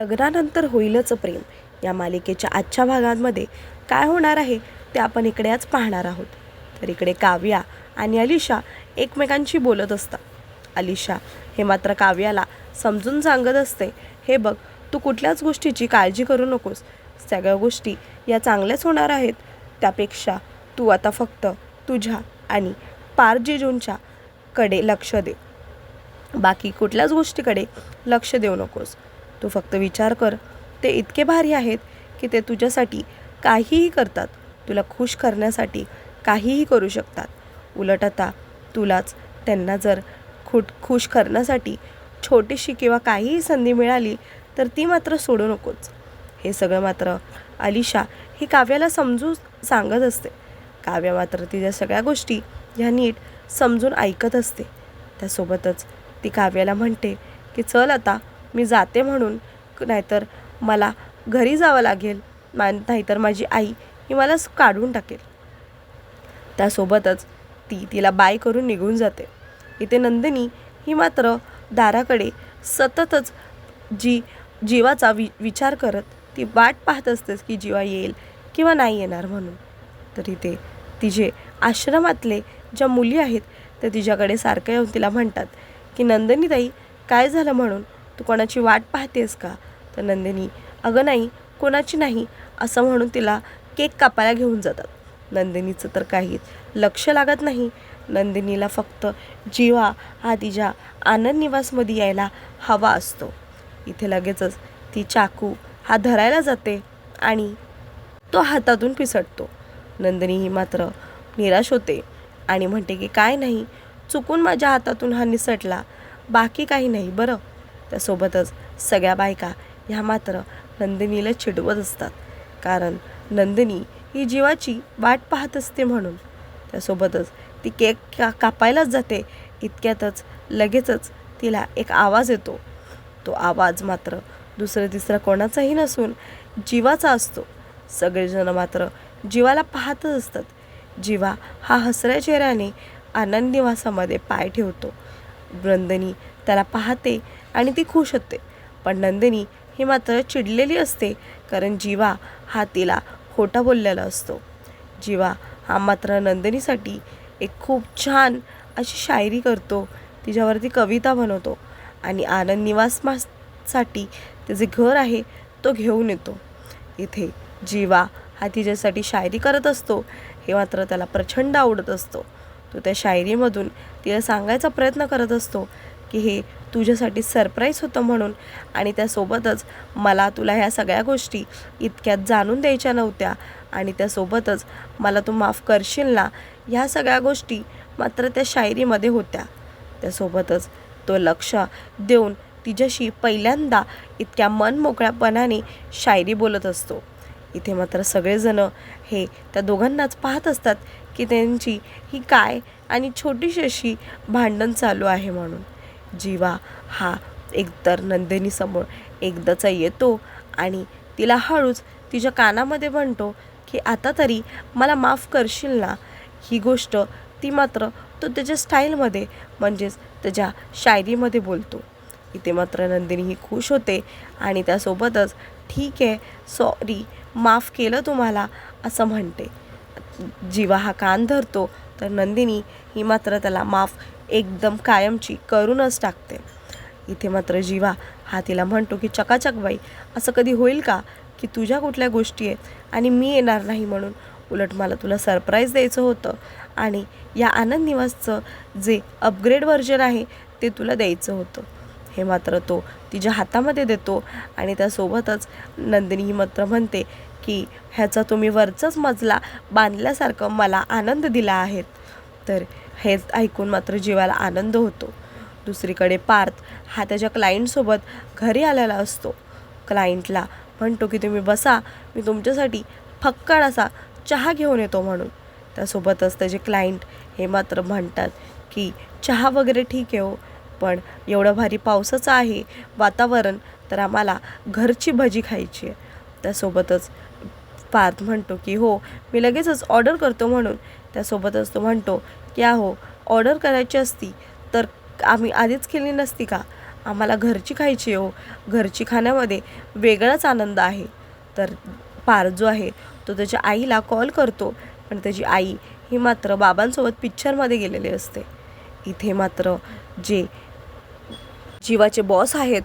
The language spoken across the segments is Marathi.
लग्नानंतर होईलच प्रेम. या मालिकेच्या आजच्या भागांमध्ये काय होणार आहे ते आपण इकडे आज पाहणार आहोत. तर इकडे काव्या आणि अलिशा एकमेकांशी बोलत असतात. अलिशा हे मात्र काव्याला समजून सांगत असते हे बघ तू कुठल्याच गोष्टीची काळजी करू नकोस. सगळ्या गोष्टी या चांगल्याच होणार आहेत. त्यापेक्षा तू आता फक्त तुझ्या आणि पारजीजूंच्या कडे लक्ष दे. बाकी कुठल्याच गोष्टीकडे लक्ष देऊ नकोस. तू फक्त विचार कर. ते इतके भारी आहेत की ते तुझ्यासाठी काहीही करतात. तुला खुश करण्यासाठी काहीही करू शकतात. उलट आता तुलाच त्यांना जर खुट खुश करण्यासाठी छोटीशी किंवा काहीही संधी मिळाली तर ती मात्र सोडू नकोच. हे सगळं मात्र अलिशा ही काव्याला समजू सांगत असते. काव्या मात्र तिच्या सगळ्या गोष्टी ह्या नीट समजून ऐकत असते. त्यासोबतच ती काव्याला म्हणते की चल आता मी जाते म्हणून नाहीतर मला घरी जावं लागेल मा नाहीतर माझी आई ही मला काढून टाकेल. त्यासोबतच ती तिला बाय करून निघून जाते. इथे नंदिनी ही मात्र दाराकडे सततच जी जीवाचा वि विचार करत ती वाट पाहत असतेच की जीवा येईल किंवा नाही येणार म्हणून. तर इथे तिचे आश्रमातले ज्या मुली आहेत त्या तिच्याकडे सारखं येऊन तिला म्हणतात की नंदिनी ताई काय झालं म्हणून? तू कोणाची वाट पाहतेस का? तर नंदिनी अगं नाही कोणाची नाही असं म्हणून तिला केक कापायला घेऊन जातात. नंदिनीचं तर काहीच लक्ष लागत नाही. नंदिनीला फक्त जीवा हा तिच्या आनंद निवासमध्ये यायला हवा असतो. इथे लगेचच ती चाकू हा धरायला जाते आणि तो हातातून पिसटतो. नंदिनी ही मात्र निराश होते आणि म्हणते की काय नाही चुकून माझ्या हातातून हा निसटला. बाकी काही नाही बरं. त्यासोबतच सगळ्या बायका ह्या मात्र नंदिनीला चिडवत असतात. कारण नंदिनी ही जीवाची वाट पाहत असते म्हणून. त्यासोबतच ती केक का कापायलाच जाते. इतक्यातच लगेचच तिला एक आवाज येतो. तो आवाज मात्र दुसरं तिसरा कोणाचाही नसून जीवाचा असतो. सगळेजण मात्र जीवाला पाहतच असतात. जीवा हा हसऱ्या चेहऱ्याने आनंदिवासामध्ये पाय ठेवतो. नंदिनी त्याला पाहते आणि ती खुश होते. पण नंदिनी ही मात्र चिडलेली असते कारण जीवा हा तिला खोटा बोललेला असतो. जीवा हा मात्र नंदिनीसाठी एक खूप छान अशी शायरी करतो तिच्यावरती कविता बनवतो आणि आनंद निवासमासाठी ते जे घर आहे तो घेऊन येतो. इथे जीवा हा तिच्यासाठी शायरी करत असतो हे मात्र त्याला प्रचंड आवडत असतो. तो त्या शायरीमधून तिला सांगायचा प्रयत्न करत असतो की हे तुझ्यासाठी सरप्राईज होतं म्हणून. आणि त्यासोबतच मला तुला ह्या सगळ्या गोष्टी इतक्यात जाणून द्यायच्या नव्हत्या. आणि त्यासोबतच मला तू माफ करशील ना ह्या सगळ्या गोष्टी मात्र त्या शायरीमध्ये होत्या. त्यासोबतच तो लक्ष देऊन तिच्याशी पहिल्यांदा इतक्या मन मोकळ्यापणाने शायरी बोलत असतो. इथे मात्र सगळेजण हे त्या दोघांनाच पाहत असतात की त्यांची ही काय आणि छोटीशी अशी भांडण चालू आहे म्हणून. जीवा हा एकतर नंदिनीसमोर एकदाचा येतो आणि तिला हळूच तिच्या कानामध्ये म्हणतो की आता तरी मला माफ करशील ना? ही गोष्ट ती मात्र तो त्याच्या स्टाईलमध्ये म्हणजेच त्याच्या शायरीमध्ये बोलतो. इथे मात्र नंदिनी ही खुश होते आणि त्यासोबतच ठीक आहे सॉरी माफ केलं तुम्हाला असं म्हणते. जीवा हा कान धरतो तर नंदिनी ही मात्र त्याला माफ एकदम कायमची करूनच टाकते. इथे मात्र जीवा हा तिला म्हणतो की चकाचक बाई असं कधी होईल का की तुझ्या कुठल्या गोष्टी आहेत आणि मी येणार नाही म्हणून? उलट मला तुला सरप्राईज द्यायचं होतं आणि या आनंद निवासचं जे अपग्रेड व्हर्जन आहे ते तुला द्यायचं होतं. हे मात्र तो तिच्या हातामध्ये देतो आणि त्यासोबतच नंदिनी ही मात्र म्हणते की ह्याचा तुम्ही वरचाच मजला बांधल्यासारखं मला आनंद दिला आहे. तर हेच ऐकून मात्र जीवाला आनंद होतो. दुसरीकडे पार्थ हा त्याच्या क्लायंटसोबत घरी आलेला असतो. क्लायंटला म्हणतो की तुम्ही बसा मी तुमच्यासाठी फक्कड असा चहा घेऊन येतो म्हणून. त्यासोबतच त्याचे क्लायंट हे मात्र म्हणतात की चहा वगैरे ठीक आहे हो पण एवढं भारी पावसाचं आहे वातावरण तर आम्हाला घरची भजी खायची आहे. त्यासोबतच पार्थ म्हणतो की हो मी लगेचच ऑर्डर करतो म्हणून. त्यासोबतच तो म्हणतो या हो ऑर्डर करायची असती तर आम्ही आधीच केली नसती का? आम्हाला घरची खायची हो. घरची खाण्यामध्ये वेगळाच आनंद आहे. तर पार जो आहे तो त्याच्या आईला कॉल करतो. पण त्याची आई ही मात्र बाबांसोबत पिक्चरमध्ये गेलेली असते. इथे मात्र जे जीवाचे बॉस आहेत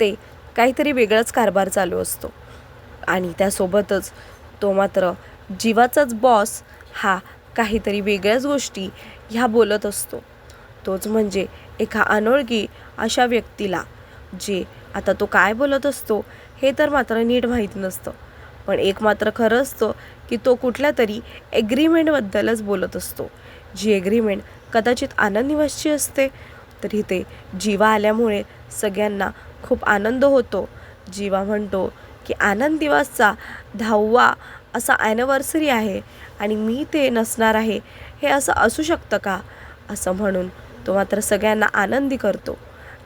ते काहीतरी वेगळाच कारभार चालू असतो. आणि त्यासोबतच तो मात्र जीवाचाच बॉस हा काहीतरी वेगळ्याच गोष्टी ह्या बोलत असतो. तोच म्हणजे एका अनोळखी अशा व्यक्तीला जे आता तो काय बोलत असतो हे तर मात्र नीट माहीत नसतं. पण एक मात्र खरं असतं की तो कुठल्या तरी एग्रीमेंटबद्दलच बोलत असतो. जी ॲग्रीमेंट कदाचित आनंद निवासची असते तर इथे जीवा आल्यामुळे सगळ्यांना खूप आनंद होतो. जीवा म्हणतो की आनंद दिवसचा दहावा असा ॲनिव्हर्सरी आहे आणि मी ते नसणार आहे हे असं असू शकतं का? असं म्हणून तो मात्र सगळ्यांना आनंदी करतो.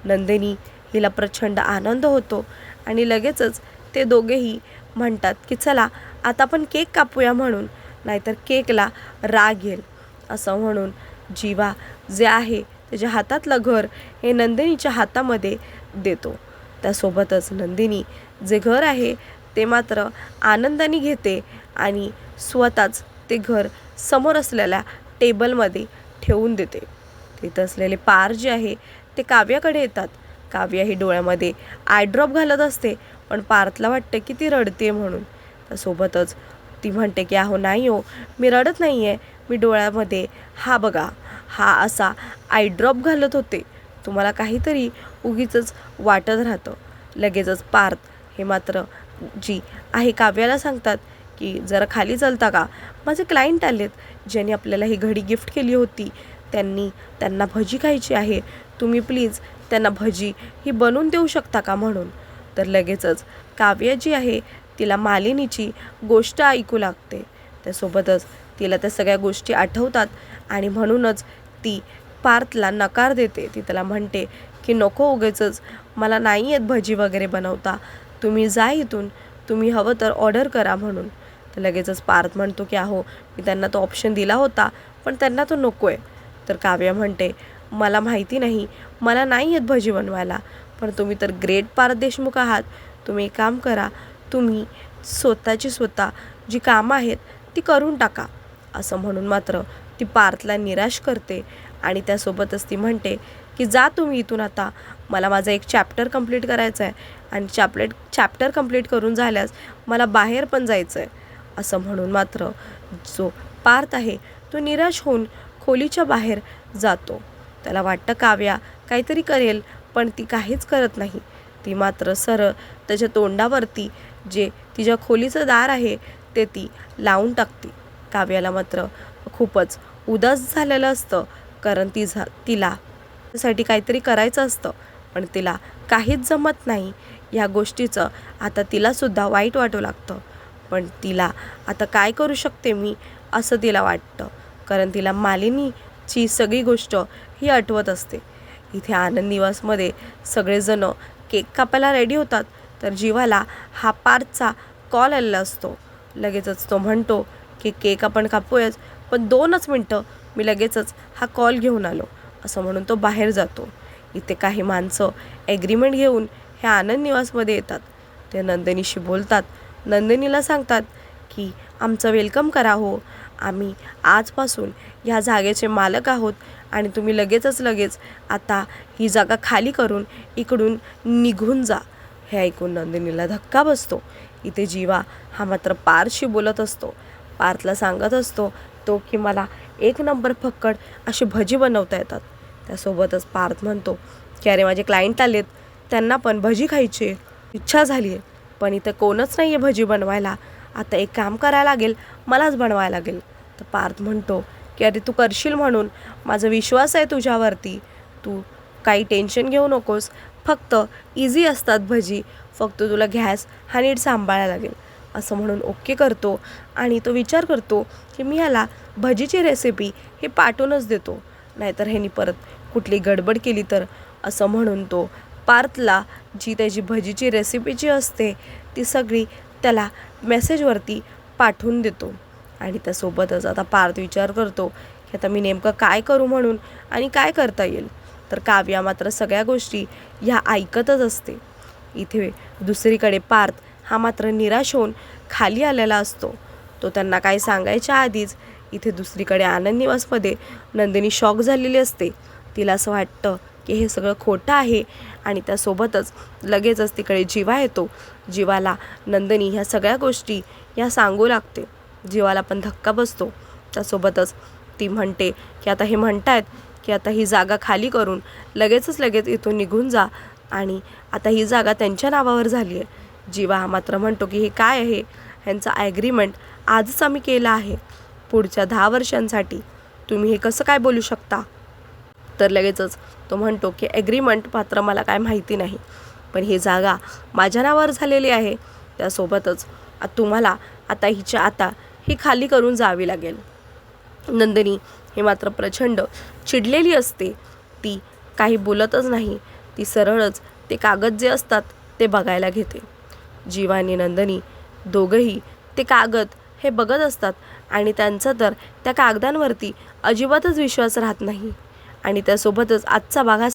नंदिनी हिला प्रचंड आनंद होतो आणि लगेचच ते दोघेही म्हणतात की चला आता आपण केक कापूया म्हणून नाहीतर केकला राग येईल. असं म्हणून जीवा जे आहे त्याच्या हातातलं घर हे नंदिनीच्या हातामध्ये देतो. त्यासोबतच नंदिनी जे घर आहे ते मात्र आनंदाने घेते आणि स्वतःच ते घर समोर असलेल्या टेबलमध्ये ठेवून देते. तिथं असलेले पार जे आहे ते काव्याकडे येतात. काव्या ही डोळ्यामध्ये आयड्रॉप घालत असते पण पार्थला वाटतं की ती रडते म्हणून. त्यासोबतच ती म्हणते की अहो नाही हो मी रडत नाही आहे मी डोळ्यामध्ये हा बघा हा असा आय ड्रॉप घालत होते. तुम्हाला काहीतरी उगीच वाटत राहतं. लगेचच पार्थ हे मात्र जी आहे काव्याला सांगतात की जरा खाली चालता का? माझे क्लायंट आलेत ज्यांनी आपल्याला ही घडी गिफ्ट केली होती. त्यांनी त्यांना भजी खायची आहे. तुम्ही प्लीज त्यांना भजी ही बनवून देऊ शकता का? म्हणून. तर लगेचच काव्या जी आहे तिला मालिनीची गोष्ट ऐकू लागते. त्यासोबतच तिला त्या सगळ्या गोष्टी आठवतात आणि म्हणूनच ती पार्थला नकार देते. ती त्याला म्हणते की नको उगेच मला नाही आहेत भजी वगैरे बनवता. तुम्ही जा इथून. तुम्ही हवं तर ऑर्डर करा म्हणून. तर लगेचच पार्थ म्हणतो की अहो मी त्यांना तो ऑप्शन दिला होता पण त्यांना तो नको आहे तर काव्या म्हणते मला माहिती नाही मला नाही येत भजी बनवायला पण तुम्ही तर ग्रेट पार्थ देशमुख आहात. तुम्ही एक काम करा तुम्ही स्वतःची स्वतः जी कामं आहेत ती करून टाका. असं म्हणून मात्र ती पार्थला निराश करते आणि त्यासोबतच ती म्हणते की जा तुम्ही इथून आता. मला माझा एक चॅप्टर कंप्लीट करायचा आहे आणि चॅपलेट चॅप्टर कंप्लीट करून झाल्यास मला बाहेर पण जायचं आहे असं म्हणून मात्र जो पार्थ आहे तो निराश होऊन खोलीच्या बाहेर जातो. त्याला वाटतं काव्या काहीतरी करेल पण ती काहीच करत नाही. ती मात्र सरळ त्याच्या तोंडावरती जे तिच्या खोलीचं दार आहे ते ती लावून टाकते. काव्याला मात्र खूपच उदास झालेलं असतं कारण ती झा तिला साठी काहीतरी करायचं असतं. पण तिला काहीच जमत नाही. या गोष्टीचं आता तिलासुद्धा वाईट वाटू लागतं. पण तिला आता काय करू शकते मी? असं तिला वाटतं. कारण तिला मालिनीची सगळी गोष्ट ही आठवत असते. इथे आनंद निवासमध्ये सगळेजण केक कापायला रेडी होतात. तर जीवाला हा पार्थचा कॉल आलेला असतो. लगेचच तो म्हणतो की केक आपण कापूयाच. पण दोनच मिनटं मी लगेचच हा कॉल घेऊन आलो. असं म्हणून तो बाहेर जातो. इथे काही माणसं ॲग्रीमेंट घेऊन ह्या आनंद निवासमध्ये येतात. ते नंदिनीशी बोलतात. नंदिनीला सांगतात की आमचं वेलकम करा हो. आम्ही आजपासून ह्या जागेचे मालक आहोत आणि तुम्ही लगेचच लगेच आता ही जागा खाली करून इकडून निघून जा. हे ऐकून नंदिनीला धक्का बसतो. इथे जीवा हा मात्र पारशी बोलत असतो. पार्थला सांगत असतो तो की मला एक नंबर फक्कड अशी भजी बनवता येतात. त्यासोबतच पार्थ म्हणतो की अरे माझे क्लायंट आलेत. त्यांना पण भजी खायची इच्छा झाली आहे. पण इथं कोणच नाही आहे भजी बनवायला. आता एक काम करायला लागेल. मलाच बनवायला लागेल. तर पार्थ म्हणतो की अरे तू करशील म्हणून. माझा विश्वास आहे तुझ्यावरती. तू काही टेन्शन घेऊ नकोस. फक्त इझी असतात भजी. फक्त तुला गॅस हा नीट सांभाळायला लागेल. असं म्हणून ओके करतो. आणि तो विचार करतो की मी ह्याला भजीची रेसिपी हे पाठवूनच देतो. नाहीतर ह्यानी परत कुठली गडबड केली तर? असं म्हणून तो पार्थला जी त्याची भजीची रेसिपी जी असते ती सगळी त्याला मेसेजवरती पाठवून देतो. आणि त्यासोबतच आता पार्थ विचार करतो की आता मी नेमकं काय करू म्हणून आणि काय करता येईल? तर काव्या मात्र सगळ्या गोष्टी ह्या ऐकतच असते. इथे दुसरीकडे पार्थ हा मात्र निराश होऊन खाली आलेला असतो. तो त्यांना काय सांगायच्या आधीच इथे दुसरीकडे आनंद निवासमध्ये नंदिनी शॉक झालेली असते. तिला असं वाटतं की हे सगळं खोटं आहे आणि त्यासोबतच लगेचच तिकडे जीवा येतो. जीवाला नंदिनी ह्या सगळ्या गोष्टी ह्या सांगू लागते. जीवाला पण धक्का बसतो. त्यासोबतच ती म्हणते की आता हे म्हणतायत की आता ही जागा खाली करून लगेचच लगेच इथून निघून जा आणि आता ही जागा त्यांच्या नावावर झाली आहे. जीवा हा मात्र म्हणतो की हे काय आहे? ह्यांचा ॲग्रीमेंट आजच आम्ही केला आहे. पुढच्या दहा वर्षांसाठी तुम्ही हे कसं काय बोलू शकता? तर लगेचच तो म्हणतो की ॲग्रीमेंट मात्र मला काय माहिती नाही पण ही जागा माझ्या नावावर झालेली आहे. त्यासोबतच तुम्हाला आता हिच्या आता ही खाली करून जावी लागेल. नंदिनी हे मात्र प्रचंड चिडलेली असते. ती काही बोलतच नाही. ती सरळच ते कागद जे असतात ते बघायला घेते. जीवानी नंदिनी दोघंही ते कागद हे बघत असतात आणि त्यांचा तर त्या कागदांवरती अजिबातच विश्वास राहत नाही. आणि त्यासोबतच आजचा भाग हा